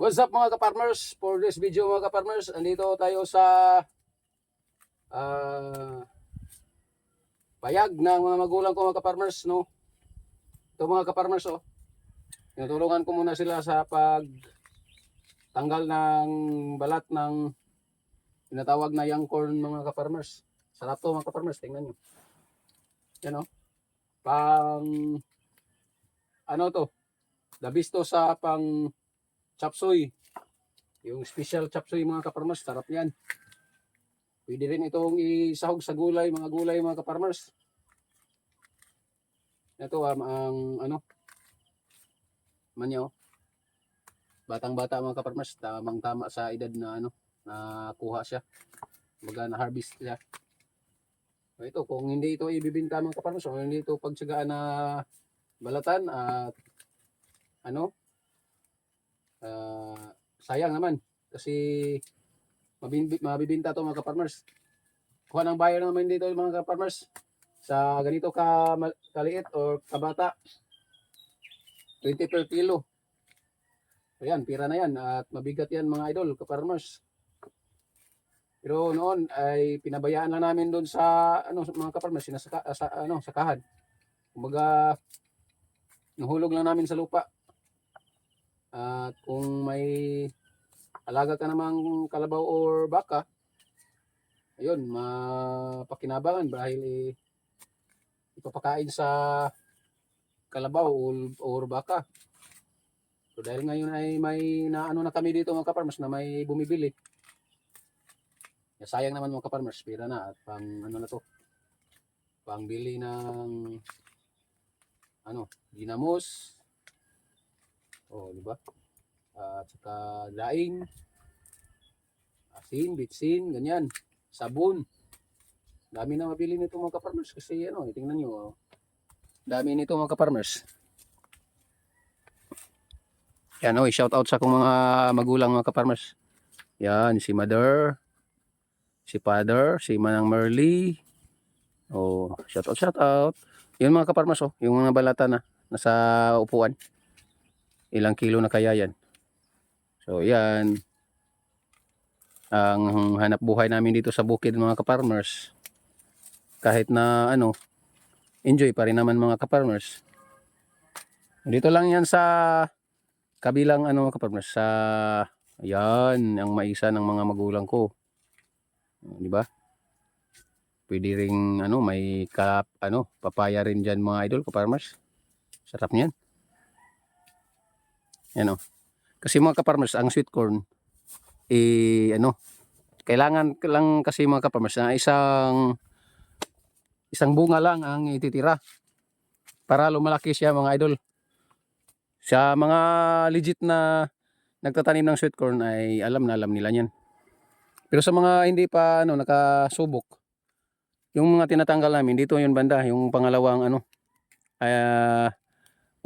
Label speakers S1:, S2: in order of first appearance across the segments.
S1: What's up mga ka-farmers? For this video mga ka-farmers, andito tayo sa ah payag ng mga magulang ko mga ka-farmers, no? Ito mga ka-farmers, oh. Tinutulungan ko muna sila sa pag tanggal ng balat ng tinatawag na young corn mga ka-farmers. Sarap to mga ka-farmers, tingnan nyo. Yan oh. Pang ano to? Dabisto sa pang chapsuy. Yung special chapsuy mga kaparmers, sarap yan. Pwede rin itong isahog sa gulay, mga gulay mga kaparmers. Ito um, ang ano, manyo. Batang-bata mga kaparmers, tamang tama sa edad na ano, na kuha siya. Baga na harvest siya. So, ito, kung hindi ito ibibinta mga kaparmers, o hindi ito pagtsagaan na balatan at ano, Ah, sayang naman kasi mabibinta to mga ka-farmers. Kuha ng buyer naman dito mga ka-farmers sa ganito ka kaliit or kabata 20 per kilo. Ayan, pira na yan at mabigat yan mga idol, ka-farmers. Pero noon ay pinabayaan lang namin doon sa ano mga ka-farmers sinasaka sa ano sakahan. Kumbaga nahulog lang namin sa lupa. At kung may alaga ka namang kalabaw or baka, ayun, mapakinabangan dahil eh, ipapakain sa kalabaw or, or baka. So dahil ngayon ay may naano na kami dito mga kaparmers na may bumibili. Ya, sayang naman mga kaparmers, pira na at pang ano na to. Pangbili ng ano, ginamos, Oh, di ba? At saka daing, asin, bitsin, ganyan. Sabon. Dami na mabili nito mga kaparmers kasi ano, tingnan nyo. Oh. Dami nito mga kaparmers. Yan oh, shout out sa akong mga magulang mga kaparmers. Yan, si Mother, si Father, si Manang Merly. Oh, shout out, shout out. Yun mga kaparmers oh, yung mga balata na nasa upuan ilang kilo na kaya yan. So yan. Ang hanap buhay namin dito sa bukid mga kaparmers. Kahit na ano, enjoy pa rin naman mga kaparmers. Dito lang yan sa kabilang ano mga kaparmers. Sa, yan, ang maisa ng mga magulang ko. Di ba? Pwede ring ano, may kap, ano, papaya rin dyan mga idol kaparmers. Sarap niyan. Yan o. Kasi mga kaparmers, ang sweet corn, eh, ano, kailangan lang kasi mga kaparmers na isang isang bunga lang ang ititira para lumalaki siya mga idol. Sa mga legit na nagtatanim ng sweet corn ay alam na alam nila yan. Pero sa mga hindi pa ano nakasubok, yung mga tinatanggal namin dito yung banda, yung pangalawang ano, ay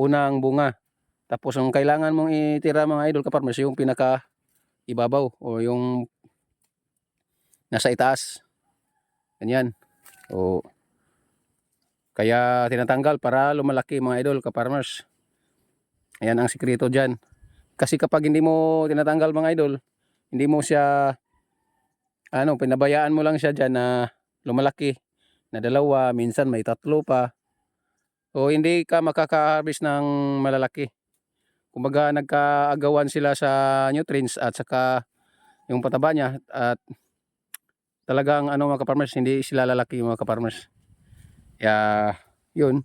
S1: unang bunga tapos ang kailangan mong itira mga idol kaparmers yung pinaka ibabaw o yung nasa itaas. Ganyan. O kaya tinatanggal para lumalaki mga idol kaparmers. Ayan ang sikreto diyan. Kasi kapag hindi mo tinatanggal mga idol, hindi mo siya ano, pinabayaan mo lang siya diyan na lumalaki na dalawa, minsan may tatlo pa. O hindi ka makaka-harvest ng malalaki kumbaga nagkaagawan sila sa nutrients at saka yung pataba niya at talagang ano mga kaparmers hindi sila lalaki yung mga kaparmers kaya yun.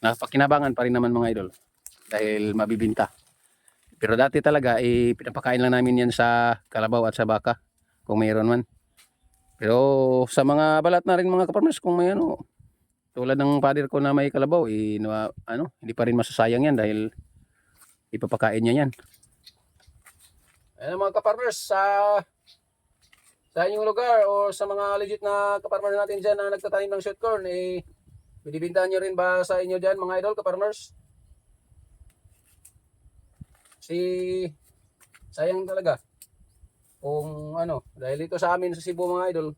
S1: Napakinabangan pa rin naman mga idol dahil mabibinta. Pero dati talaga eh, pinapakain lang namin yan sa kalabaw at sa baka kung mayroon man. Pero sa mga balat na rin mga kaparmers kung may ano tulad ng father ko na may kalabaw, eh, ano, hindi pa rin masasayang yan dahil ipapakain niya yan. Ayan mga kaparmers, sa sa inyong lugar o sa mga legit na kaparmers natin dyan na nagtatanim ng sweet corn, eh, binibintahan nyo rin ba sa inyo dyan mga idol kaparmers? Si, sayang talaga. Kung ano, dahil ito sa amin sa Cebu mga idol,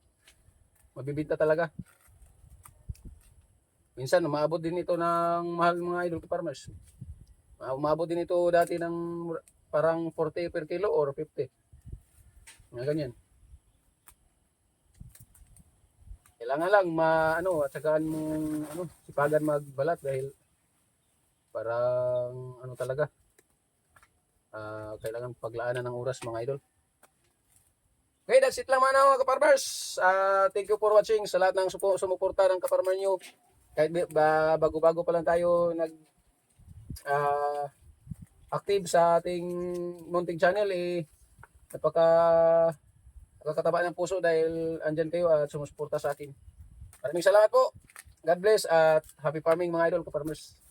S1: mabibinta talaga. Minsan, umaabot din ito ng mahal mga idol ka farmers. Ah, umabot din ito dati ng parang 40 per kilo or 50. Mga ganyan. Kailangan lang ma ano at saka mong ano sipagan magbalat dahil parang ano talaga ah kailangan paglaanan ng oras mga idol. Okay, that's it lang mga mga kaparmers. Ah, thank you for watching sa lahat ng supo, sumuporta ng kaparmer nyo. Kahit bago-bago pa lang tayo nag ah, active sa ating munting channel eh napaka nakakataba ng puso dahil andyan kayo at sumusuporta sa akin. Maraming salamat po. God bless at happy farming mga idol kaparmers.